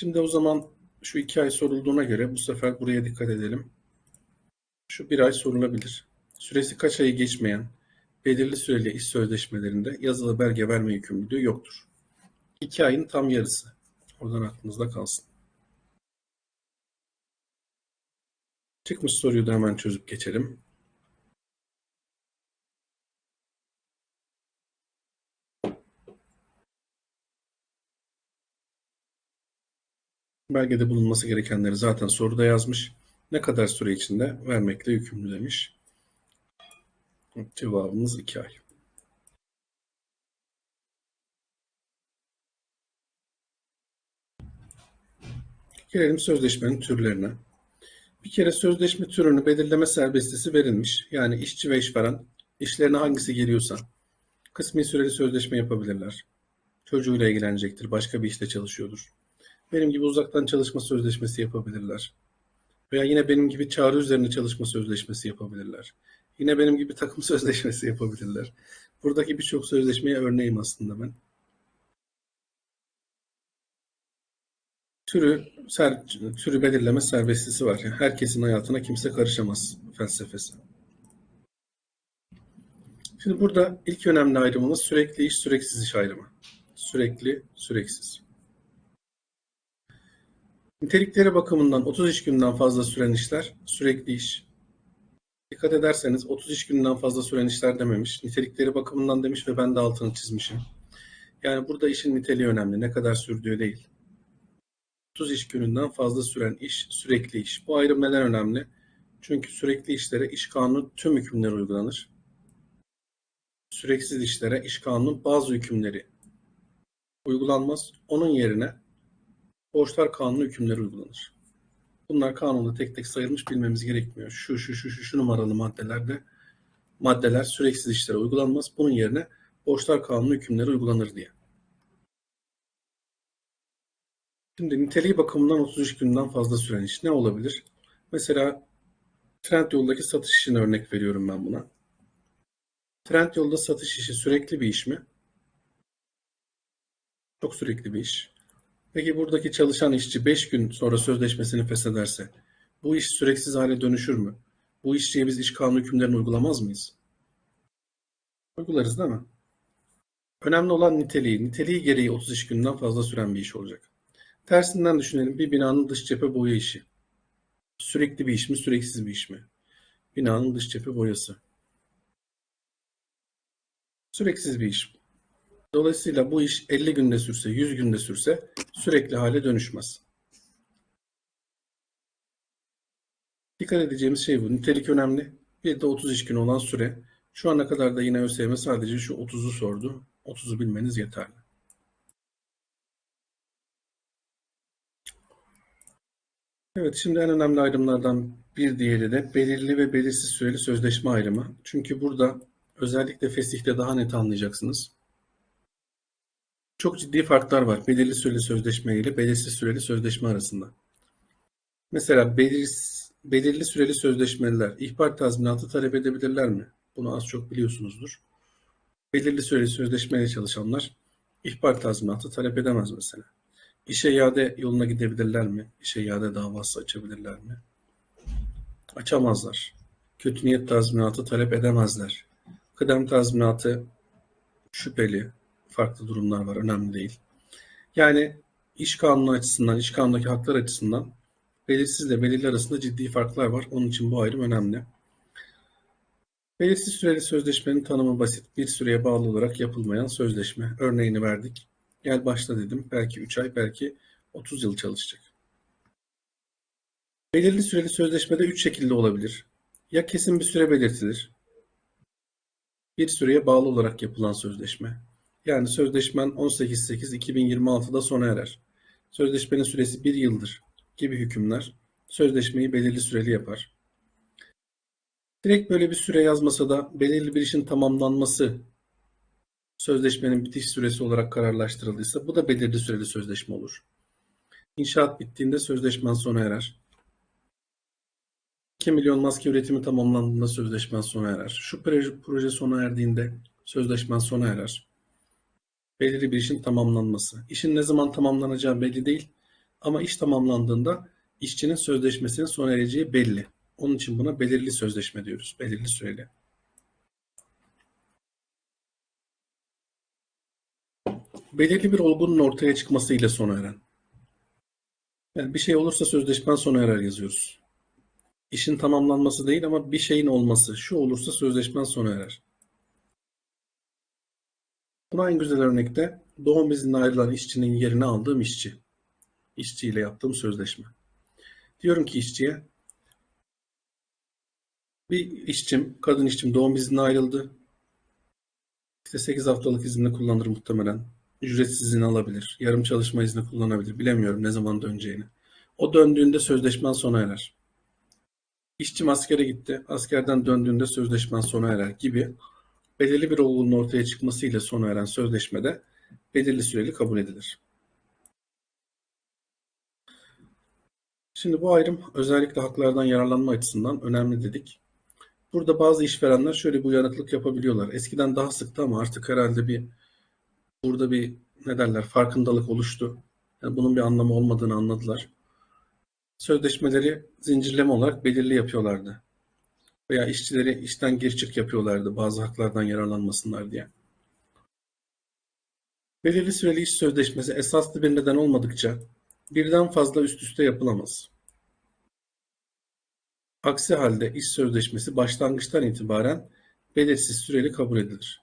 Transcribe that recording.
Şimdi o zaman şu iki ay sorulduğuna göre bu sefer buraya dikkat edelim. Şu bir ay sorulabilir. Süresi kaç ayı geçmeyen belirli süreli iş sözleşmelerinde yazılı belge verme yükümlülüğü yoktur. İki ayın tam yarısı. Oradan aklınızda kalsın. Çıkmış soruyu da hemen çözüp geçelim. Belgede bulunması gerekenleri zaten soruda yazmış. Ne kadar süre içinde vermekle yükümlü demiş. Cevabımız 2 ay. Gelelim sözleşmenin türlerine. Bir kere sözleşme türünü belirleme serbestisi verilmiş. Yani işçi ve işveren işlerine hangisi geliyorsa kısmi süreli sözleşme yapabilirler. Çocuğuyla ilgilenecektir, başka bir işte çalışıyordur. Benim gibi uzaktan çalışma sözleşmesi yapabilirler. Veya yine benim gibi çağrı üzerine çalışma sözleşmesi yapabilirler. Yine benim gibi takım sözleşmesi yapabilirler. Buradaki birçok sözleşmeye örneğim aslında ben. Türü, ser, türü belirleme serbestisi var. Yani herkesin hayatına kimse karışamaz felsefesi. Şimdi burada ilk önemli ayrımımız sürekli iş, süreksiz iş ayrımı. Sürekli, süreksiz. Nitelikleri bakımından 30 iş günden fazla süren işler sürekli iş. Dikkat ederseniz 30 iş günden fazla süren işler dememiş. Nitelikleri bakımından demiş ve ben de altını çizmişim. Yani burada işin niteliği önemli. Ne kadar sürdüğü değil. 30 iş gününden fazla süren iş sürekli iş. Bu ayrım neden önemli? Çünkü sürekli işlere iş kanunu tüm hükümleri uygulanır. Süreksiz işlere iş kanunun bazı hükümleri uygulanmaz. Onun yerine borçlar kanunu hükümleri uygulanır. Bunlar kanunda tek tek sayılmış bilmemiz gerekmiyor. Şu şu şu şu, şu numaralı maddelerde maddeler süreksiz işlere uygulanmaz. Bunun yerine borçlar kanunu hükümleri uygulanır diye. Şimdi niteliği bakımından 33 günden fazla süren iş ne olabilir? Mesela Trendyol'daki satış işine örnek veriyorum ben buna. Trendyol'da satış işi sürekli bir iş mi? Çok sürekli bir iş. Peki buradaki çalışan işçi 5 gün sonra sözleşmesini feshederse bu iş süreksiz hale dönüşür mü? Bu işçiye biz iş kanunu hükümlerini uygulamaz mıyız? Uygularız değil mi? Önemli olan niteliği. Niteliği gereği 30 iş günden fazla süren bir iş olacak. Tersinden düşünelim. Bir binanın dış cephe boya işi. Sürekli bir iş mi, süreksiz bir iş mi? Binanın dış cephe boyası. Süreksiz bir iş. Dolayısıyla bu iş 50 günde sürse, 100 günde sürse sürekli hale dönüşmez. Dikkat edeceğimiz şey bu. Nitelik önemli. Bir de 30 iş günü olan süre. Şu ana kadar da yine ÖSYM sadece şu 30'u sordu. 30'u bilmeniz yeterli. Evet, şimdi en önemli ayrımlardan bir diğeri de belirli ve belirsiz süreli sözleşme ayrımı. Çünkü burada özellikle fesihte daha net anlayacaksınız. Çok ciddi farklar var belirli süreli sözleşme ile belirsiz süreli sözleşme arasında. Mesela belir, belirli süreli sözleşmeliler ihbar tazminatı talep edebilirler mi? Bunu az çok biliyorsunuzdur. Belirli süreli sözleşmeyle çalışanlar ihbar tazminatı talep edemez mesela. İşe iade yoluna gidebilirler mi? İşe iade davası açabilirler mi? Açamazlar. Kötü niyet tazminatı talep edemezler. Kıdem tazminatı şüpheli, farklı durumlar var. Önemli değil. Yani iş kanunu açısından, iş kanundaki haklar açısından belirsizle belirli arasında ciddi farklar var. Onun için bu ayrım önemli. Belirsiz süreli sözleşmenin tanımı basit. Bir süreye bağlı olarak yapılmayan sözleşme. Örneğini verdik. Gel başla dedim. Belki 3 ay, belki 30 yıl çalışacak. Belirli süreli sözleşmede 3 şekilde olabilir. Ya kesin bir süre belirtilir. Bir süreye bağlı olarak yapılan sözleşme. Yani sözleşmen 18.8.2026'da sona erer. Sözleşmenin süresi bir yıldır gibi hükümler sözleşmeyi belirli süreli yapar. Direkt böyle bir süre yazmasa da belirli bir işin tamamlanması sözleşmenin bitiş süresi olarak kararlaştırıldıysa bu da belirli süreli sözleşme olur. İnşaat bittiğinde sözleşmen sona erer. 2 milyon maske üretimi tamamlandığında sözleşmen sona erer. Şu proje, sona erdiğinde sözleşmen sona erer belirli bir işin tamamlanması. İşin ne zaman tamamlanacağı belli değil. Ama iş tamamlandığında işçinin sözleşmesinin sona ereceği belli. Onun için buna belirli sözleşme diyoruz. Belirli süreli. Belirli bir olgunun ortaya çıkmasıyla sona eren. Yani bir şey olursa sözleşmen sona erer yazıyoruz. İşin tamamlanması değil ama bir şeyin olması. Şu olursa sözleşmen sona erer. Buna en güzel örnekte doğum iznine ayrılan işçinin yerini aldığım işçi. İşçiyle yaptığım sözleşme. Diyorum ki işçiye bir işçim, kadın işçim doğum iznine ayrıldı. İşte 8 haftalık izni kullanır muhtemelen. Ücretsiz izin alabilir. Yarım çalışma izni kullanabilir. Bilemiyorum ne zaman döneceğini. O döndüğünde sözleşmen sona erer. İşçim askere gitti. Askerden döndüğünde sözleşmen sona erer gibi belirli bir olgunun ortaya çıkmasıyla sona eren sözleşmede belirli süreli kabul edilir. Şimdi bu ayrım özellikle haklardan yararlanma açısından önemli dedik. Burada bazı işverenler şöyle bir uyanıklık yapabiliyorlar. Eskiden daha sıktı ama artık herhalde bir burada bir ne derler farkındalık oluştu. Yani bunun bir anlamı olmadığını anladılar. Sözleşmeleri zincirleme olarak belirli yapıyorlardı. Veya işçileri işten gir çık yapıyorlardı bazı haklardan yararlanmasınlar diye. Belirli süreli iş sözleşmesi esaslı bir neden olmadıkça birden fazla üst üste yapılamaz. Aksi halde iş sözleşmesi başlangıçtan itibaren belirsiz süreli kabul edilir.